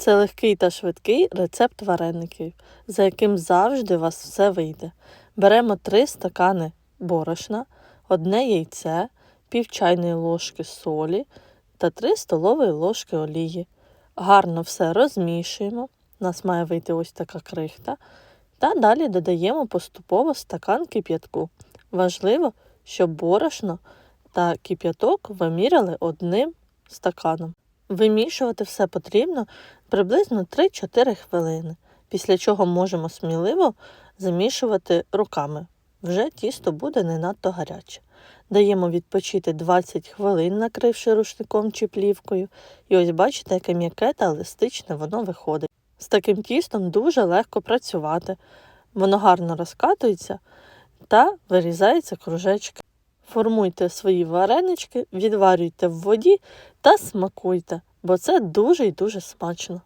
Це легкий та швидкий рецепт вареників, за яким завжди у вас все вийде. Беремо 3 стакани борошна, одне яйце, пів чайної ложки солі та 3 столові ложки олії. Гарно все розмішуємо. У нас має вийти ось така крихта. Та далі додаємо поступово стакан кип'ятку. Важливо, щоб борошно та кип'яток виміряли одним стаканом. Вимішувати все потрібно приблизно 3-4 хвилини, після чого можемо сміливо замішувати руками. Вже тісто буде не надто гаряче. Даємо відпочити 20 хвилин, накривши рушником чи плівкою. І ось бачите, яке м'яке та еластичне воно виходить. З таким тістом дуже легко працювати. Воно гарно розкатується та вирізається кружечки. Формуйте свої варенички, відварюйте в воді та смакуйте, бо це дуже і дуже смачно.